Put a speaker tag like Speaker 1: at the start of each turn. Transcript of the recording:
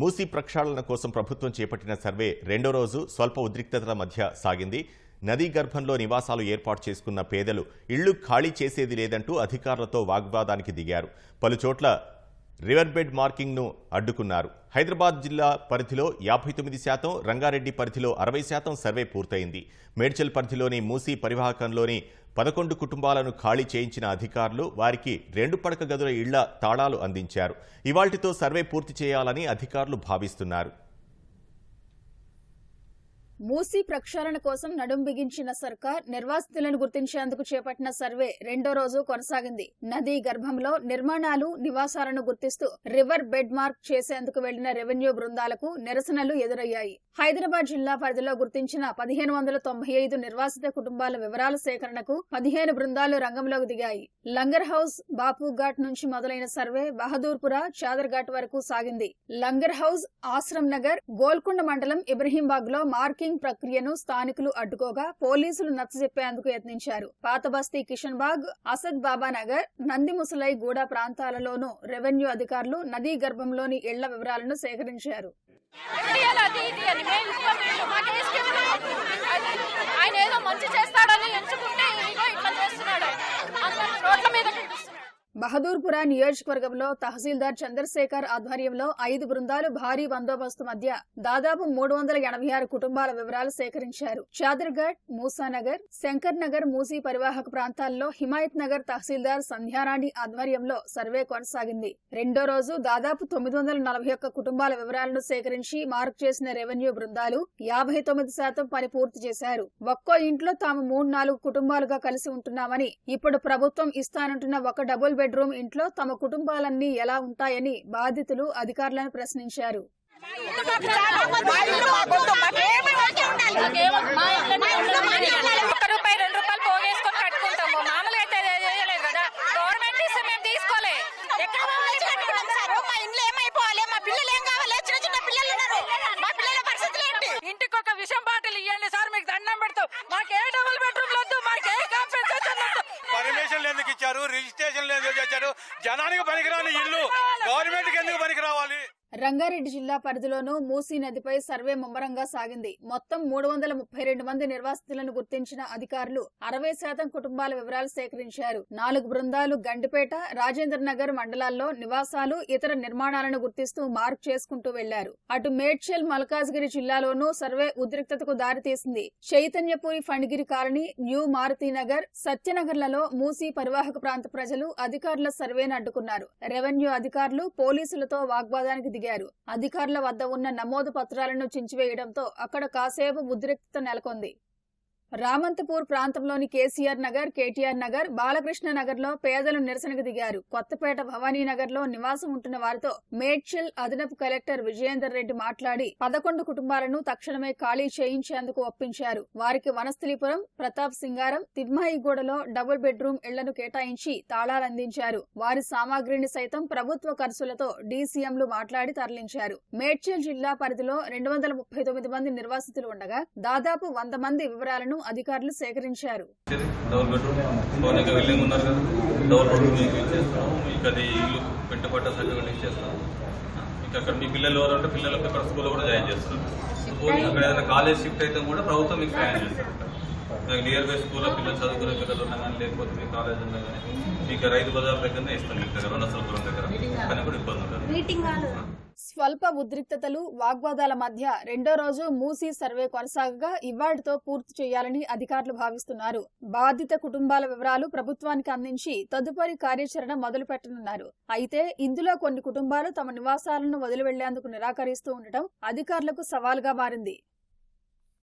Speaker 1: మూసీ ప్రక్షాళన కోసం ప్రభుత్వం చేపట్టిన సర్వే రెండో రోజు స్వల్ప ఉద్రిక్తతల మధ్య సాగింది. నదీ గర్భంలో నివాసాలు ఏర్పాటు చేసుకున్న పేదలు ఇళ్ళు ఖాళీ చేసేది లేదంటూ అధికారులతో వాగ్వాదానికి దిగారు. పలుచోట్ల రివర్ బెడ్ మార్కింగ్ను అడ్డుకున్నారు. హైదరాబాద్ జిల్లా పరిధిలో యాభై తొమ్మిది శాతం రంగారెడ్డి పరిధిలో అరవై శాతం సర్వే పూర్తయింది. మేడ్చల్ పరిధిలోని మూసీ పరివాహకంలోని పదకొండు కుటుంబాలను ఖాళీ చేయించిన అధికారులు వారికి రెండు పడక గదుల ఇళ్ళ తాళాలు అందించారు. ఇవాల్టితో సర్వే పూర్తి చేయాలని అధికారులు భావిస్తున్నారు.
Speaker 2: మూసీ ప్రక్షాళన కోసం నడుం బిగించిన సర్కార్ నిర్వాసితులను గుర్తించేందుకు చేపట్టిన సర్వే రెండో రోజు కొనసాగింది. నదీ గర్భంలో నిర్మాణాలు నివాసాలను గుర్తిస్తూ రివర్ బెడ్ మార్క్ చేసేందుకు వెళ్ళిన రెవెన్యూ బృందాలకు నిరసనలు ఎదురయ్యాయి. హైదరాబాద్ జిల్లా పరిధిలో గుర్తించిన పదిహేను వందల తొంభై ఐదు నిర్వాసిత కుటుంబాల వివరాల సేకరణకు పదిహేను బృందాలు రంగంలోకి దిగాయి. లంగర్ హౌస్ బాపు ఘాట్ నుంచి మొదలైన సర్వే బహదూర్పుర చాదర్ ఘాట్ వరకు సాగింది. లంగర్ హౌస్ ఆశ్రమ్ నగర్ గోల్కొండ మండలం ఇబ్రహీంబాగ్లో మార్కింగ్ ప్రక్రియను స్థానికులు అడ్డుకోగా పోలీసులు నచ్చజెప్పేందుకు యత్నించారు. పాత బస్తీ కిషన్ బాగ్ అసద్ బాబానగర్ నంది ముసలై గూడ ప్రాంతాలలోనూ రెవెన్యూ అధికారులు నదీ గర్భంలోని ఇళ్ళ వివరాలను సేకరించారు.
Speaker 3: ఆయన ఏదో
Speaker 2: బహదూర్పుర నియోజకవర్గంలో తహసీల్దార్ చంద్రశేఖర్ ఆధ్వర్యంలో ఐదు బృందాలు భారీ బందోబస్తు మధ్య దాదాపు మూడు వందల ఎనభై ఆరు కుటుంబాల వివరాలు సేకరించారు. చాదర్గఢ్ మూసానగర్ శంకర్ నగర్ మూసీ పరివాహక ప్రాంతాల్లో హిమాయత్ నగర్ తహసీల్దార్ సంధ్యారాణి ఆధ్వర్యంలో సర్వే కొనసాగింది. రెండో రోజు దాదాపు తొమ్మిది వందల నలభై ఒక్క కుటుంబాల వివరాలను సేకరించి మార్క్ చేసిన రెవెన్యూ బృందాలు యాభై తొమ్మిది శాతం పని పూర్తి చేశారు. ఒక్కో ఇంట్లో తాము మూడు నాలుగు కుటుంబాలుగా కలిసి ఉంటున్నామని ఇప్పుడు ప్రభుత్వం ఇస్తానంటున్న ఒక డబుల్ బెడ్ బెడ్రూమ్ ఇంట్లో తమ కుటుంబాలన్నీ ఎలా ఉంటాయని బాధితులు అధికారులను ప్రశ్నించారు.
Speaker 3: ఒక్క రూపాయి రెండు రూపాయలు పోగేసుకొని కట్టుకుంటాము మామూలుగా అయితే అది చేయలేదు కదా గవర్నమెంట్ ఇస్తే మేము తీసుకోలే
Speaker 4: ఎక్కడ పోవాలి కట్టుకోవడం సార్ మా ఇంట్లో ఏమైపోవాలి మా పిల్లలు ఏం కావాలి చిన్న చిన్న పిల్లలు ఉన్నారు మా పిల్లల పరిస్థితులు ఏంటి
Speaker 3: ఇంటికి ఒక విషం బాటిల్ ఇవ్వండి సార్ మీకు దండం పెడతాం. మాకు ఏ డబుల్ బెడ్రూమ్ వద్దు మాకు ఏ కాంపెన్సేషన్ వద్దు.
Speaker 5: పర్మిషన్ ఎందుకు ఇచ్చారు? రిజిస్ట్రేషన్ ఎందుకు ఇచ్చారు జనానికి పనికిరాని ఇల్లు. గవర్నమెంట్కి ఎందుకు పనికి రావాలి
Speaker 2: రంగారెడ్డి జిల్లా పరిధిలోనూ మూసీ నదిపై సర్వే ముమ్మరంగా సాగింది. మొత్తం మూడు వందల ముప్పై రెండు మంది నిర్వాసితులను గుర్తించిన అధికారులు అరవై శాతం కుటుంబాల వివరాలు సేకరించారు. నాలుగు బృందాలు గండిపేట రాజేంద్రనగర్ మండలాల్లో నివాసాలు ఇతర నిర్మాణాలను గుర్తిస్తూ మార్క్ చేసుకుంటూ వెళ్ళారు. అటు మేడ్చల్ మల్కాజ్గిరి జిల్లాలోనూ సర్వే ఉద్రిక్తతకు దారితీసింది. చైతన్యపురి ఫండ్గిరి కాలనీ న్యూ మారుతీనగర్ సత్యనగర్లలో మూసీ పరివాహక ప్రాంత ప్రజలు అధికారుల సర్వేను అడ్డుకున్నారు. రెవెన్యూ అధికారులు పోలీసులతో వాగ్వాదానికి దిగారు. అధికారుల వద్ద ఉన్న నమోదు పత్రాలను చించివేయడంతో అక్కడ కాసేపు ఉద్రిక్తత నెలకొంది. రామంతపూర్ ప్రాంతంలోని కేసీఆర్ నగర్ కేటీఆర్ నగర్ బాలకృష్ణ నగర్లో పేదలు నిరసనకు దిగారు. కొత్తపేట భవానీ నగర్లో నివాసం ఉంటున్న వారితో మేడ్చల్ అదనపు కలెక్టర్ విజయేందర్ రెడ్డి మాట్లాడి పదకొండు కుటుంబాలను తక్షణమే ఖాళీ చేయించేందుకు ఒప్పించారు. వారికి వనస్థలీపురం ప్రతాప్ సింగారం తిమ్మాయిగూడలో డబుల్ బెడ్రూమ్ ఇళ్ళను కేటాయించి తాళాలందించారు. వారి సామాగ్రిని సైతం ప్రభుత్వ ఖర్చులతో డీసీఎంలు మాట్లాడి తరలించారు. మేడ్చల్ జిల్లా పరిధిలో రెండు వందల ముప్పై తొమ్మిది మంది నిర్వాసితులు ఉండగా దాదాపు వంద మంది వివరాలను అధికారులు సేకరించారు.
Speaker 6: మీకు అక్కడ మీ పిల్లలు ఎవరు అంటే పిల్లలకి అక్కడ స్కూల్లో కూడా జాయిన్ చేస్తారు. స్కూల్ అక్కడ ఏదైనా కాలేజ్ షిఫ్ట్ అయితే కూడా ప్రభుత్వం మీకు చేస్తారు మీకు నియర్ బై స్కూల్లో పిల్లలు చదువుకునే పిల్లలు ఉన్నా కానీ లేకపోతే మీ కాలేజ్ ఉన్నా కానీ మీకు రైతు బజార్ దగ్గరనే ఇస్తాం మీకు దగ్గర దగ్గర. కానీ కూడా ఇబ్బంది ఉండదు.
Speaker 2: స్వల్ప ఉద్రిక్తతలు వాగ్వాదాల మధ్య రెండో రోజు మూసీ సర్వే కొనసాగగా ఇవాటితో పూర్తి చేయాలని అధికారులు భావిస్తున్నారు. బాధిత కుటుంబాల వివరాలు ప్రభుత్వానికి అందించి తదుపరి కార్యాచరణ మొదలు పెట్టనున్నారు. అయితే ఇందులో కొన్ని కుటుంబాలు తమ నివాసాలను వదిలి వెళ్ళేందుకు నిరాకరిస్తూ ఉండటం అధికారులకు సవాల్గా మారింది.